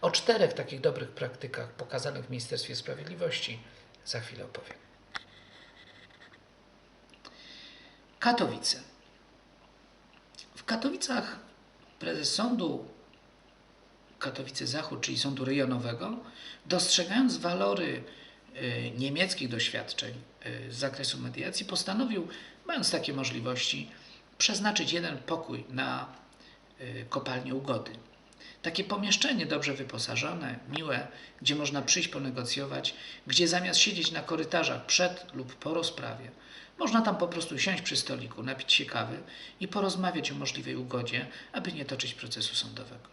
O czterech takich dobrych praktykach pokazanych w Ministerstwie Sprawiedliwości za chwilę opowiem. Katowice. W Katowicach prezes sądu Katowice Zachód, czyli sądu rejonowego, dostrzegając walory y, niemieckich doświadczeń y, z zakresu mediacji, postanowił, mając takie możliwości, przeznaczyć jeden pokój na y, kopalnię ugody. Takie pomieszczenie dobrze wyposażone, miłe, gdzie można przyjść ponegocjować, gdzie zamiast siedzieć na korytarzach przed lub po rozprawie, można tam po prostu siąść przy stoliku, napić się kawy i porozmawiać o możliwej ugodzie, aby nie toczyć procesu sądowego.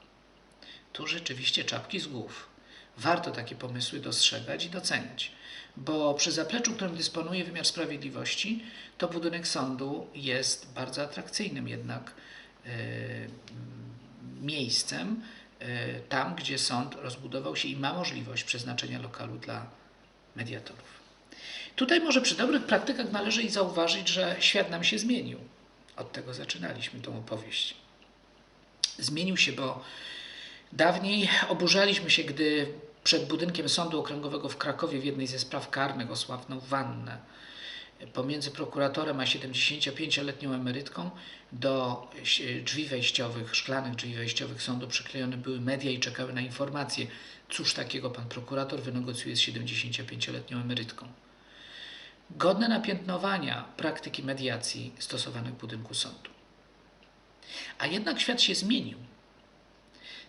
Tu rzeczywiście czapki z głów. Warto takie pomysły dostrzegać i doceniać, bo przy zapleczu, którym dysponuje wymiar sprawiedliwości, to budynek sądu jest bardzo atrakcyjnym jednak yy, miejscem, yy, tam gdzie sąd rozbudował się i ma możliwość przeznaczenia lokalu dla mediatorów. Tutaj może przy dobrych praktykach należy i zauważyć, że świat nam się zmienił. Od tego zaczynaliśmy tą opowieść. Zmienił się, bo dawniej oburzaliśmy się, gdy przed budynkiem Sądu Okręgowego w Krakowie w jednej ze spraw karnych o sławną wannę pomiędzy prokuratorem a 75-letnią emerytką do drzwi wejściowych, szklanych drzwi wejściowych sądu przyklejone były media i czekały na informacje, cóż takiego pan prokurator wynegocjuje z 75-letnią emerytką godne napiętnowania praktyki mediacji stosowanych w budynku sądu. A jednak świat się zmienił.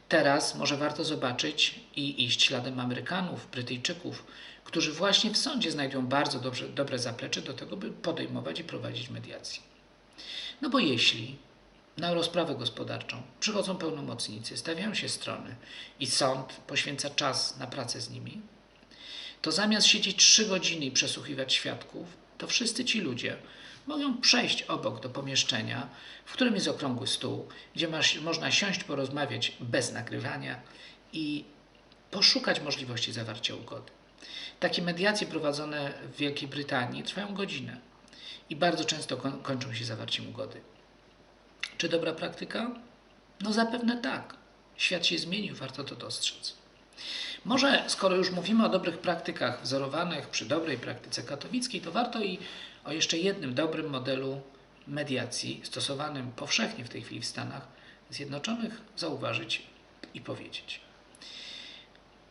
Teraz może warto zobaczyć i iść śladem Amerykanów, Brytyjczyków, którzy właśnie w sądzie znajdują bardzo dobrze, dobre zaplecze do tego, by podejmować i prowadzić mediację. No bo jeśli na rozprawę gospodarczą przychodzą pełnomocnicy, stawiają się strony i sąd poświęca czas na pracę z nimi, to zamiast siedzieć trzy godziny i przesłuchiwać świadków, to wszyscy ci ludzie mogą przejść obok do pomieszczenia, w którym jest okrągły stół, gdzie masz, można siąść, porozmawiać bez nagrywania i poszukać możliwości zawarcia ugody. Takie mediacje prowadzone w Wielkiej Brytanii trwają godzinę i bardzo często koń, kończą się zawarciem ugody. Czy dobra praktyka? No zapewne tak. Świat się zmienił, warto to dostrzec. Może skoro już mówimy o dobrych praktykach wzorowanych przy dobrej praktyce katowickiej, to warto i o jeszcze jednym dobrym modelu mediacji stosowanym powszechnie w tej chwili w Stanach Zjednoczonych zauważyć i powiedzieć.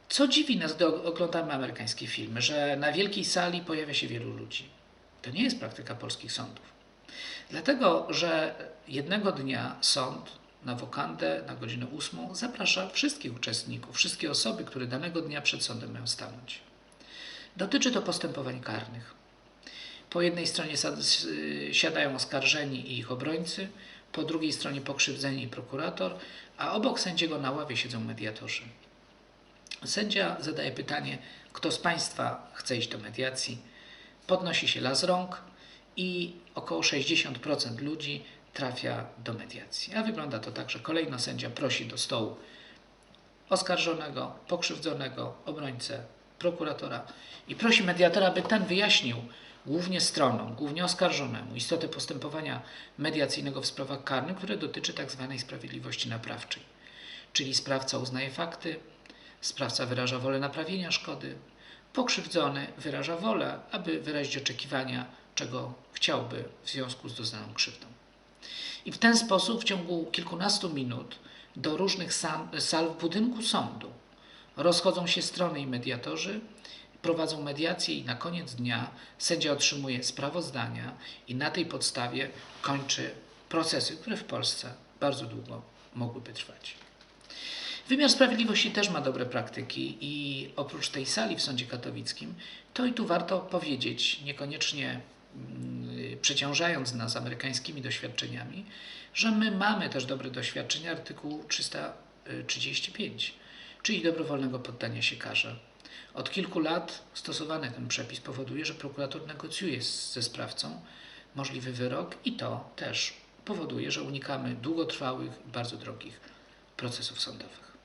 Co dziwi nas, gdy oglądamy amerykańskie filmy, że na wielkiej sali pojawia się wielu ludzi. To nie jest praktyka polskich sądów. Dlatego, że jednego dnia sąd na wokandę na godzinę ósmą zaprasza wszystkich uczestników, wszystkie osoby, które danego dnia przed sądem mają stanąć. Dotyczy to postępowań karnych. Po jednej stronie siadają oskarżeni i ich obrońcy, po drugiej stronie pokrzywdzeni i prokurator, a obok sędziego na ławie siedzą mediatorzy. Sędzia zadaje pytanie, kto z Państwa chce iść do mediacji. Podnosi się las rąk i około 60% ludzi trafia do mediacji. A wygląda to tak, że kolejno sędzia prosi do stołu oskarżonego, pokrzywdzonego, obrońcę, prokuratora i prosi mediatora, by ten wyjaśnił głównie stronom, głównie oskarżonemu istotę postępowania mediacyjnego w sprawach karnych, które dotyczy tzw. Tak sprawiedliwości naprawczej. Czyli sprawca uznaje fakty, sprawca wyraża wolę naprawienia szkody, pokrzywdzony wyraża wolę, aby wyrazić oczekiwania, czego chciałby w związku z doznaną krzywdą. I w ten sposób w ciągu kilkunastu minut do różnych sal w budynku sądu rozchodzą się strony i mediatorzy, prowadzą mediację i na koniec dnia sędzia otrzymuje sprawozdania i na tej podstawie kończy procesy, które w Polsce bardzo długo mogłyby trwać. Wymiar sprawiedliwości też ma dobre praktyki i oprócz tej sali w Sądzie Katowickim, to i tu warto powiedzieć, niekoniecznie Y, przeciążając nas amerykańskimi doświadczeniami, że my mamy też dobre doświadczenia artykułu 335, czyli dobrowolnego poddania się karze. Od kilku lat stosowany ten przepis powoduje, że prokurator negocjuje ze sprawcą możliwy wyrok i to też powoduje, że unikamy długotrwałych bardzo drogich procesów sądowych.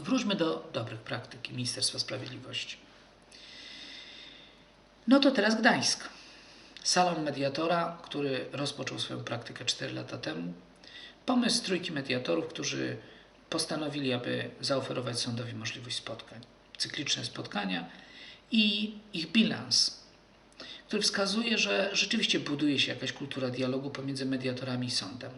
Wróćmy do dobrych praktyk Ministerstwa Sprawiedliwości. No to teraz Gdańsk. Salon mediatora, który rozpoczął swoją praktykę 4 lata temu. Pomysł trójki mediatorów, którzy postanowili, aby zaoferować sądowi możliwość spotkań. Cykliczne spotkania i ich bilans, który wskazuje, że rzeczywiście buduje się jakaś kultura dialogu pomiędzy mediatorami i sądem.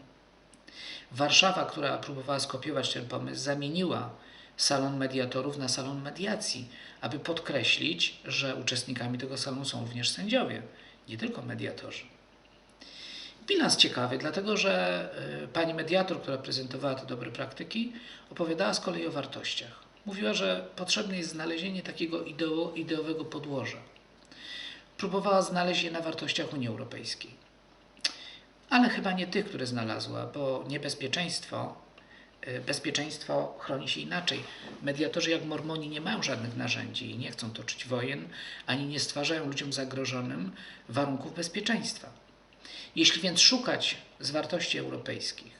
Warszawa, która próbowała skopiować ten pomysł, zamieniła salon mediatorów na salon mediacji, aby podkreślić, że uczestnikami tego salonu są również sędziowie, nie tylko mediatorzy. Bilans ciekawy, dlatego że y, pani mediator, która prezentowała te dobre praktyki, opowiadała z kolei o wartościach. Mówiła, że potrzebne jest znalezienie takiego ideo, ideowego podłoża. Próbowała znaleźć je na wartościach Unii Europejskiej. Ale chyba nie tych, które znalazła, bo niebezpieczeństwo, bezpieczeństwo chroni się inaczej. Mediatorzy jak mormoni nie mają żadnych narzędzi i nie chcą toczyć wojen, ani nie stwarzają ludziom zagrożonym warunków bezpieczeństwa. Jeśli więc szukać z wartości europejskich,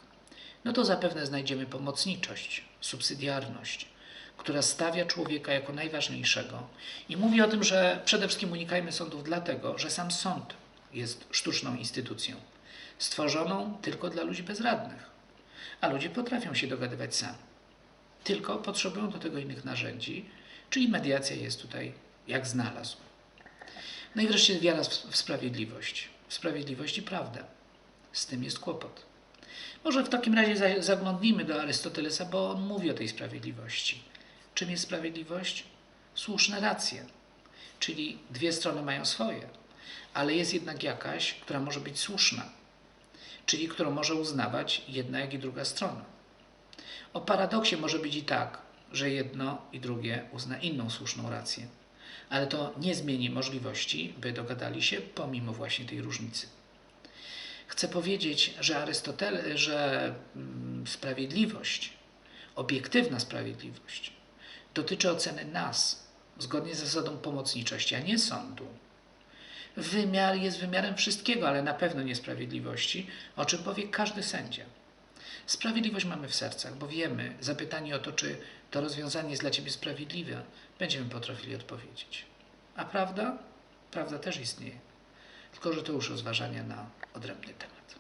no to zapewne znajdziemy pomocniczość, subsydiarność, która stawia człowieka jako najważniejszego i mówi o tym, że przede wszystkim unikajmy sądów dlatego, że sam sąd jest sztuczną instytucją, stworzoną tylko dla ludzi bezradnych, a ludzie potrafią się dogadywać sami. Tylko potrzebują do tego innych narzędzi, czyli mediacja jest tutaj jak znalazł. No i wreszcie wiara w sprawiedliwość sprawiedliwość i prawdę. Z tym jest kłopot. Może w takim razie zaglądnijmy do Arystotelesa, bo on mówi o tej sprawiedliwości. Czym jest sprawiedliwość? Słuszne racje. Czyli dwie strony mają swoje, ale jest jednak jakaś, która może być słuszna, czyli którą może uznawać jedna, jak i druga strona. O paradoksie może być i tak, że jedno i drugie uzna inną słuszną rację ale to nie zmieni możliwości, by dogadali się pomimo właśnie tej różnicy. Chcę powiedzieć, że Arystotel, że mm, sprawiedliwość, obiektywna sprawiedliwość, dotyczy oceny nas zgodnie z zasadą pomocniczości, a nie sądu. Wymiar jest wymiarem wszystkiego, ale na pewno niesprawiedliwości, o czym powie każdy sędzia. Sprawiedliwość mamy w sercach, bo wiemy, zapytanie o to, czy to rozwiązanie jest dla Ciebie sprawiedliwe, będziemy potrafili odpowiedzieć. A prawda? Prawda też istnieje. Tylko, że to już rozważania na odrębny temat.